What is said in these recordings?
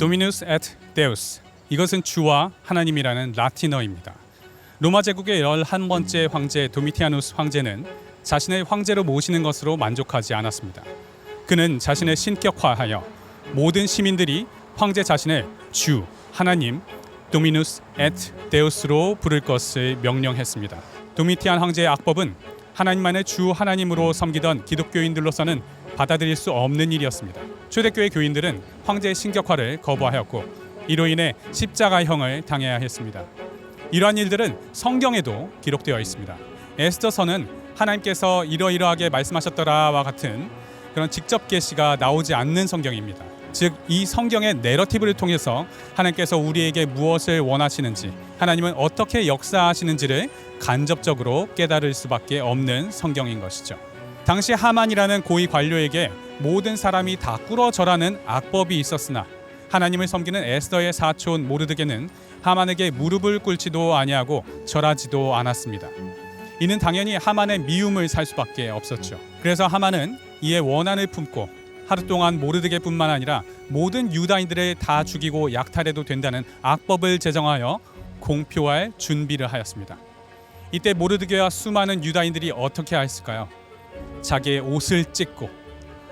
도미누스 et 데우스 이것은 주와 하나님이라는 라틴어입니다. 로마 제국의 11번째 황제 도미티아누스 황제는 자신의 황제로 모시는 것으로 만족하지 않았습니다. 그는 자신을 신격화하여 모든 시민들이 황제 자신을 주, 하나님, 도미누스 et 데우스로 부를 것을 명령했습니다. 도미티안 황제의 악법은 하나님만의 주 하나님으로 섬기던 기독교인들로서는 받아들일 수 없는 일이었습니다. 초대교회 교인들은 황제의 신격화를 거부하였고 이로 인해 십자가형을 당해야 했습니다. 이러한 일들은 성경에도 기록되어 있습니다. 에스더서는 하나님께서 이러이러하게 말씀하셨더라와 같은 그런 직접 계시가 나오지 않는 성경입니다. 즉 이 성경의 내러티브를 통해서 하나님께서 우리에게 무엇을 원하시는지 하나님은 어떻게 역사하시는지를 간접적으로 깨달을 수밖에 없는 성경인 것이죠. 당시 하만이라는 고위 관료에게 모든 사람이 다 꿇어 절하는 악법이 있었으나 하나님을 섬기는 에스더의 사촌 모르드게는 하만에게 무릎을 꿇지도 아니하고 절하지도 않았습니다. 이는 당연히 하만의 미움을 살 수밖에 없었죠. 그래서 하만은 이에 원한을 품고 하루 동안 모르드게뿐만 아니라 모든 유다인들을 다 죽이고 약탈해도 된다는 악법을 제정하여 공표할 준비를 하였습니다. 이때 모르드게와 수많은 유다인들이 어떻게 했을까요? 자기의 옷을 찢고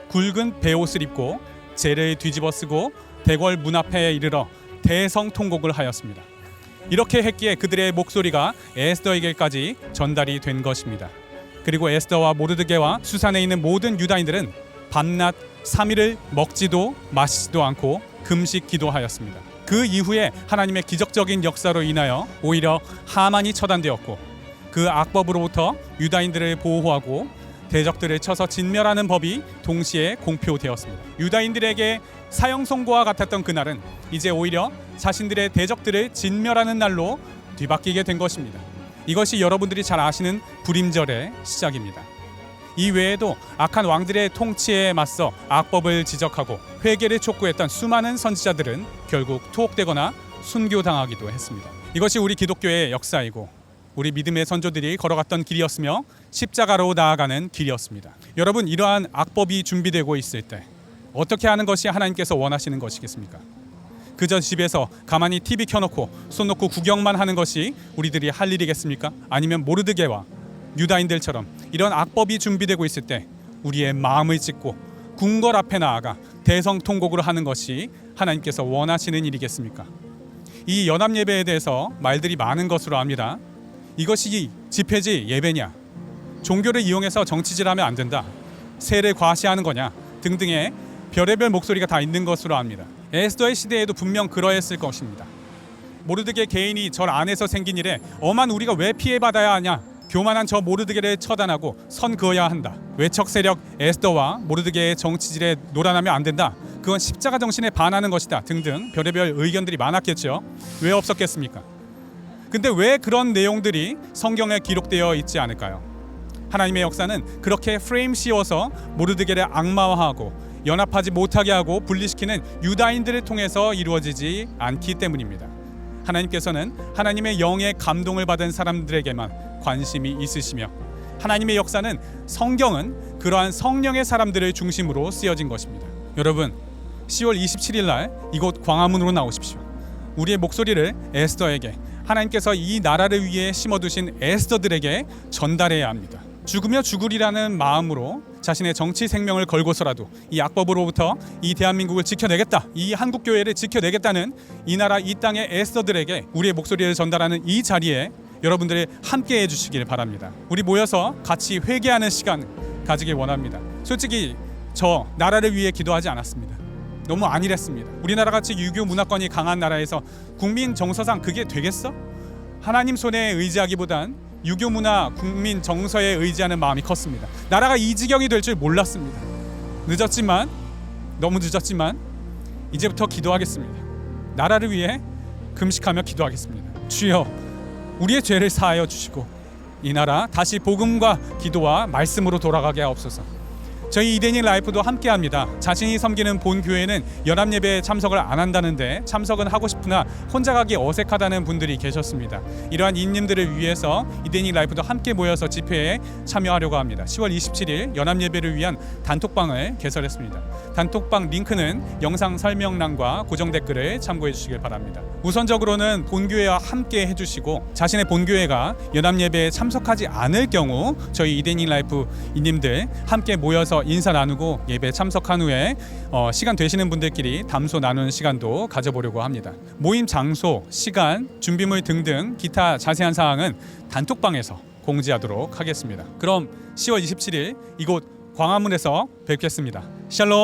굵은 베옷을 입고 재를 뒤집어 쓰고 대궐 문 앞에 이르러 대성통곡을 하였습니다. 이렇게 했기에 그들의 목소리가 에스더에게까지 전달이 된 것입니다. 그리고 에스더와 모르드게와 수산에 있는 모든 유다인들은 밤낮 3일을 먹지도 마시지도 않고 금식 기도하였습니다. 그 이후에 하나님의 기적적인 역사로 인하여 오히려 하만이 처단되었고 그 악법으로부터 유다인들을 보호하고 대적들을 쳐서 진멸하는 법이 동시에 공표되었습니다. 유다인들에게 사형 선고와 같았던 그날은 이제 오히려 자신들의 대적들을 진멸하는 날로 뒤바뀌게 된 것입니다. 이것이 여러분들이 잘 아시는 불임절의 시작입니다. 이 외에도 악한 왕들의 통치에 맞서 악법을 지적하고 회개를 촉구했던 수많은 선지자들은 결국 투옥되거나 순교당하기도 했습니다. 이것이 우리 기독교의 역사이고 우리 믿음의 선조들이 걸어갔던 길이었으며 십자가로 나아가는 길이었습니다. 여러분 이러한 악법이 준비되고 있을 때 어떻게 하는 것이 하나님께서 원하시는 것이겠습니까? 그저 집에서 가만히 TV 켜놓고 손 놓고 구경만 하는 것이 우리들이 할 일이겠습니까? 아니면 모르드게와 유다인들처럼 이런 악법이 준비되고 있을 때 우리의 마음을 찢고 궁궐 앞에 나아가 대성통곡을 하는 것이 하나님께서 원하시는 일이겠습니까? 이 연합 예배에 대해서 말들이 많은 것으로 압니다. 이것이 집회지 예배냐? 종교를 이용해서 정치질하면 안 된다. 세를 과시하는 거냐? 등등의 별의별 목소리가 다 있는 것으로 압니다. 에스더의 시대에도 분명 그러했을 것입니다. 모르드게 개인이 절 안에서 생긴 일에 엄한 우리가 왜 피해받아야 하냐? 교만한 저 모르드게를 처단하고 선 그어야 한다. 외척 세력 에스더와 모르드게의 정치질에 놀아나면 안 된다. 그건 십자가 정신에 반하는 것이다. 등등 별의별 의견들이 많았겠죠. 왜 없었겠습니까? 근데 왜 그런 내용들이 성경에 기록되어 있지 않을까요? 하나님의 역사는 그렇게 프레임 씌워서 모르드게를 악마화하고 연합하지 못하게 하고 분리시키는 유다인들을 통해서 이루어지지 않기 때문입니다. 하나님께서는 하나님의 영의 감동을 받은 사람들에게만 관심이 있으시며 하나님의 역사는 성경은 그러한 성령의 사람들을 중심으로 쓰여진 것입니다. 여러분, 10월 27일 날 이곳 광화문으로 나오십시오. 우리의 목소리를 에스더에게 하나님께서 이 나라를 위해 심어두신 에스더들에게 전달해야 합니다. 죽으며 죽으리라는 마음으로 자신의 정치 생명을 걸고서라도 이 악법으로부터 이 대한민국을 지켜내겠다, 이 한국 교회를 지켜내겠다는 이 나라 이 땅의 에스더들에게 우리의 목소리를 전달하는 이 자리에 여러분들이 함께 해 주시길 바랍니다. 우리 모여서 같이 회개하는 시간 가지길 원합니다. 솔직히 저 나라를 위해 기도하지 않았습니다. 너무 안일했습니다. 우리나라 같이 유교 문화권이 강한 나라에서 국민 정서상 그게 되겠어? 하나님 손에 의지하기보단 유교 문화, 국민 정서에 의지하는 마음이 컸습니다. 나라가 이 지경이 될 줄 몰랐습니다. 늦었지만 너무 늦었지만 이제부터 기도하겠습니다. 나라를 위해 금식하며 기도하겠습니다. 주여, 우리의 죄를 사하여 주시고 이 나라 다시 복음과 기도와 말씀으로 돌아가게 하옵소서. 저희 이데닝 라이프도 함께합니다. 자신이 섬기는 본 교회는 연합 예배에 참석을 안 한다는데 참석은 하고 싶으나 혼자 가기 어색하다는 분들이 계셨습니다. 이러한 인님들을 위해서 이데닝 라이프도 함께 모여서 집회에 참여하려고 합니다. 10월 27일 연합 예배를 위한 단톡방을 개설했습니다. 단톡방 링크는 영상 설명란과 고정 댓글을 참고해 주시길 바랍니다. 우선적으로는 본교회와 함께 해주시고 자신의 본교회가 연합 예배에 참석하지 않을 경우 저희 이데닝 라이프 이님들 함께 모여서 인사 나누고 예배 참석한 후에 어, 시간 되시는 분들끼리 담소 나누는 시간도 가져보려고 합니다. 모임 장소, 시간, 준비물 등등 기타 자세한 사항은 단톡방에서 공지하도록 하겠습니다. 그럼 10월 27일 이곳 광화문에서 뵙겠습니다. 샬롬.